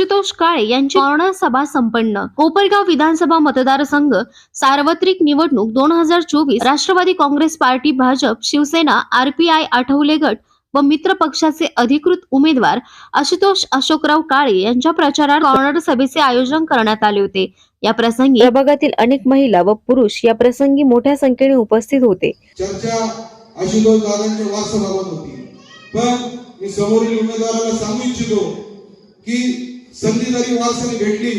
आशुतोष काळे यांची कॉर्नर सभा संपन्न. कोपरगाव विधानसभा मतदारसंघ सार्वत्रिक निवडणूक दोन हजार चोवीस. राष्ट्रवादी काँग्रेस पार्टी भाजप शिवसेना आरपीआय आठवले गट व मित्र पक्षाचे अधिकृत उमेदवार आशुतोष अशोकराव काळे यांच्या प्रचारात कॉर्नर सभेचे आयोजन करण्यात आले होते. या प्रसंगी प्रभागातील अनेक महिला व पुरुष या प्रसंगी मोठ्या संख्येने उपस्थित होते. चर्चा आशुतोष दादांच्या वास्तवाबाबत होती. पण मी समोरील उमेदवाराला सांगू इच्छितो की संधी जरी वारसाने भेटली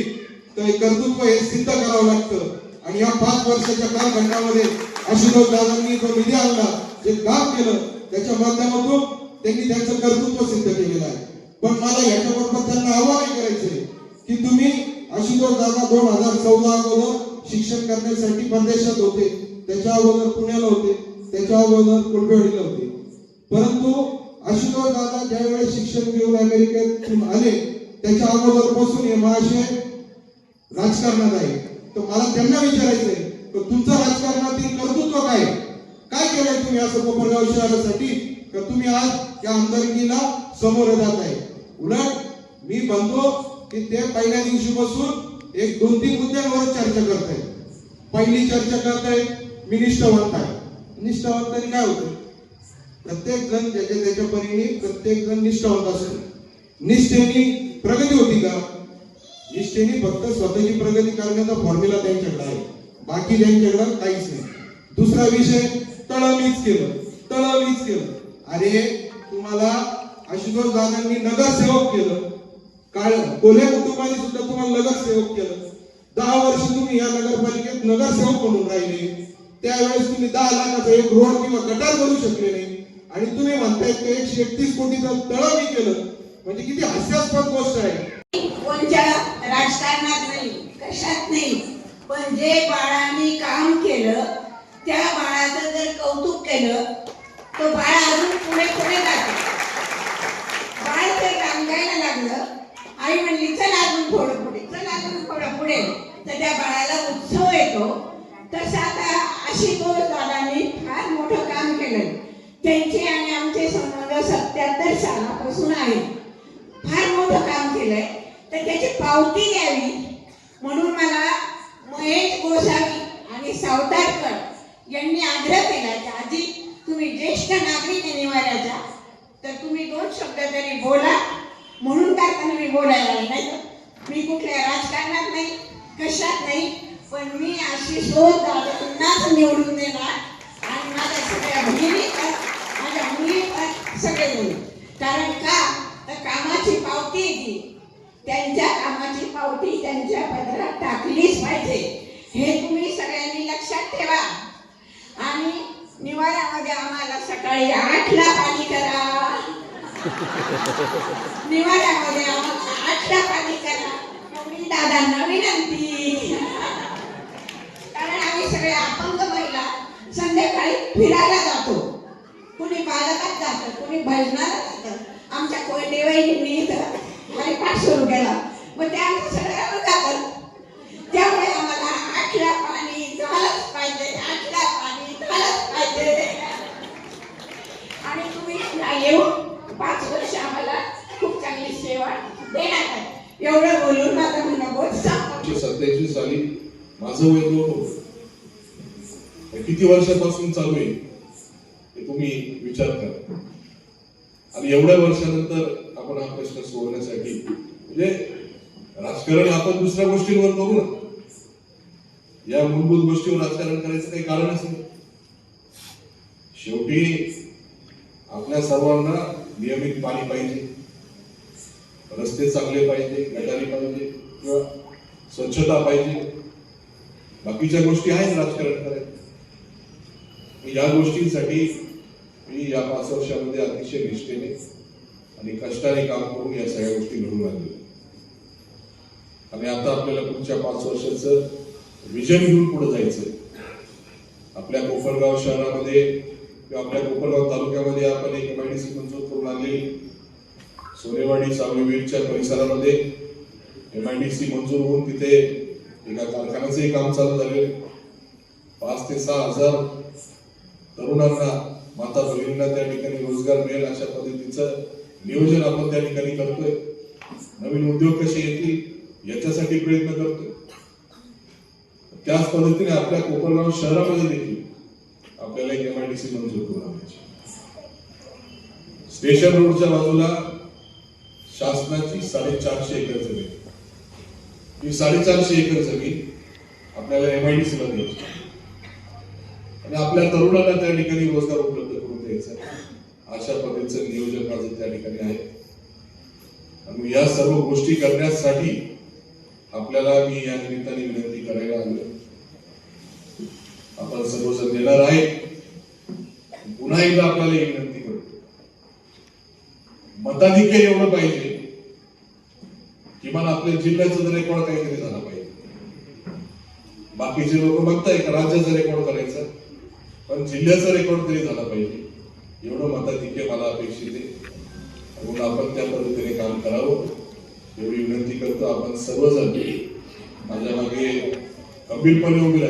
तर कर्तृत्व हे सिद्ध करावं लागतं. आणि या पाच वर्षाच्या कालखंडामध्ये आशुतोष दादांनी जो निधी आणला जे काम केलं त्याच्या माध्यमातून त्यांनी त्यांचं कर्तृत्व सिद्ध केलेलं आहे. पण मला याच्याबरोबर त्यांना आव्हान करायचंय की तुम्ही आशुतोष दादा दोन हजार चौदा अगोदर शिक्षण करण्यासाठी परदेशात होते. त्याच्या अगोदर पुण्याला होते. त्याच्या अगोदर कुलबेवाडीला होते. परंतु आशुतोष दादा ज्यावेळेस शिक्षण घेऊन अमेरिकेतून आले त्याच्या अगोदरपासून हे महाशय राजकारणात आहे तर मला त्यांना विचारायचंय तर तुमचं राजकारणातील कर्तृत्व काय? काय केलंय तुम्ही असं कोपरगाव शहरासाठी? का तुम्ही आज या आमदारकीला समोर जात आहे उलट मी म्हणतो की ते पहिल्या दिवशी बसून एक दोन तीन मुद्द्यांवर चर्चा करत आहेत पहिली चर्चा करताय मी निष्ठावंत आहे निष्ठावंताने काय होतं प्रत्येक जण ज्याच्या त्याच्या परीने प्रत्येक जण निष्ठावंत असतो निष्ठेने प्रगती होती का? निष्ठेने फक्त स्वतःची प्रगती करण्याचा फॉर्म्युला त्यांच्याकडे आहे. बाकी त्यांच्याकडे काहीच नाही. दुसरा विषय तळवीच केलं. तळवीच केलं. अरे तुम्हाला आशुतोष दादांनी नगरसेवक केलं. काळ कोल्हे कुटुंबाने सुद्धा तुम्हाला नगरसेवक केलं. दहा वर्ष तुम्ही या नगरपालिकेत नगरसेवक म्हणून राहिले. त्यावेळेस तुम्ही दहा लाखाचा एक रोड किंवा गटार करू शकले नाही. आणि तुम्ही म्हणताय एकशे एकतीस कोटीचं मी केलं. म्हणजे किती हास्यास्पद गोष्ट आहे. कोणत्या राजकारणात नाही कशात नाही. पण जे बाळाने काम केलं त्या बाळाचं जर कौतुक केलं तो बाळ अजून पुढे पुढे जाते. बाळ जर रांगायला लागलं आई म्हणली चल अजून थोडं पुढे चल अजून थोडं पुढे. तर त्या बाळाला उत्सव येतो. तसं आता अशी आशुतोष दादांनी फार मोठं काम केलं. त्यांचे आणि आमचे संबंध सत्याहत्तर सालापासून आहेत केलंय तर त्याची पावती द्यावी म्हणून मला महेश गोसावी आणि सावतारकर यांनी आग्रह केला की आधी तुम्ही ज्येष्ठ नागरिक आहे निवाऱ्याचा तर तुम्ही दोन शब्द तरी बोला. म्हणून काय पण मी बोलायला नाही मी कुठल्या राजकारणात नाही कशात नाही पण मी अशी शोध दादांनाच निवडून देणार आणि माझ्या सगळ्या भगिनी पण माझ्या मुली पण सगळे मुली कारण का तर कामाची पावती आहे ती त्यांच्या कामाची पावती त्यांच्या पदरात टाकलीच पाहिजे हे तुम्ही सगळ्यांनी लक्षात ठेवा आणि निवाऱ्यामध्ये आम्हाला सकाळी आठला पाणी करा. निवाड्यामध्ये आठला पाणी करा. दादा दादांना विनंती कारण आम्ही सगळे अपंग महिला संध्याकाळी फिरायला जातो. कुणी बालकात जातं कुणी भजनाला जातं. आमच्या कोयते वहिनी इथं हरिपाठ सुरू केला मग ते आमचं सगळ्यावर जातं त्यामुळे आम्हाला आठला पाणी झालंच पाहिजे आठला पाणी झालंच पाहिजे आणि तुम्ही पुन्हा येऊन पाच वर्ष आम्हाला खूप चांगली सेवा देणार आहे एवढं बोलून माझं म्हणणं बोल संपवलं. सत्याऐंशी माझं वय दोन किती वर्षापासून चालू आहे हे तुम्ही विचार करा. आणि एवढ्या वर्षानंतर आपण हा प्रश्न सोडवण्यासाठी म्हणजे राजकारण आपण दुसऱ्या गोष्टींवर करू ना. या मूलभूत गोष्टीवर राजकारण करायचं काही कारणच नाही शेवटी आपल्या सर्वांना नियमित पाणी पाहिजे. रस्ते चांगले पाहिजे गटारी पाहिजे किंवा स्वच्छता पाहिजे. बाकीच्या गोष्टी आहेत राजकारण करायचं या गोष्टींसाठी मी या पाच वर्षामध्ये अतिशय निष्ठेने आणि कष्टाने काम करून या सगळ्या गोष्टी घडून आणल्या आणि आता आपल्याला पुढच्या पाच वर्षाचं विजन घेऊन पुढे जायचं आपल्या कोपरगाव शहरामध्ये किंवा आपल्या कोपरगाव तालुक्यामध्ये आपण एक एमआयडीसी मंजूर करून आणली सोनेवाडी सावलीवीरच्या परिसरामध्ये एम आय डी सी मंजूर होऊन तिथे एका कारखान्याचंही काम चालू झाले पाच ते सहा हजार तरुणांना माता भगिनींना त्या ठिकाणी रोजगार मिळेल अशा पद्धतीचं नियोजन आपण त्या ठिकाणी करतोय. नवीन उद्योग कसे येतील याच्यासाठी प्रयत्न करतोय. त्याच पद्धतीने आपल्या कोपरगाव शहरामध्ये देखील आपल्याला एक एम आय डी सी मंजूर करून आणायची स्टेशन रोडच्या बाजूला शासनाची साडेचारशे एकर जमीन ही साडेचारशे एकर जमीन आपल्याला एमआयडीसी ला द्यायची आणि आपल्या तरुणांना त्या ठिकाणी रोजगार उपलब्ध करून द्यायचा अशा पद्धतीचं नियोजन माझं त्या ठिकाणी आहे. आणि या सर्व गोष्टी करण्यासाठी आपल्याला मी या निमित्ताने विनंती करायला आलो आपण सर्वजण देणार आहे पुन्हा एकदा आपल्याला ही विनंती करतो. मताधिक्य एवढं पाहिजे किमान आपल्या जिल्ह्याचं जर रेकॉर्ड काहीतरी झाला पाहिजे. बाकीचे लोक बघताय का राज्याचा रेकॉर्ड करायचं? पण जिल्ह्याचा रेकॉर्ड तरी झाला पाहिजे. एवढं मताधिक्य मला अपेक्षित आहे. म्हणून आपण त्या पद्धतीने काम करावं. एवढी विनंती करतो आपण सर्वजण. माझ्या मागे गंभीरपणे उभी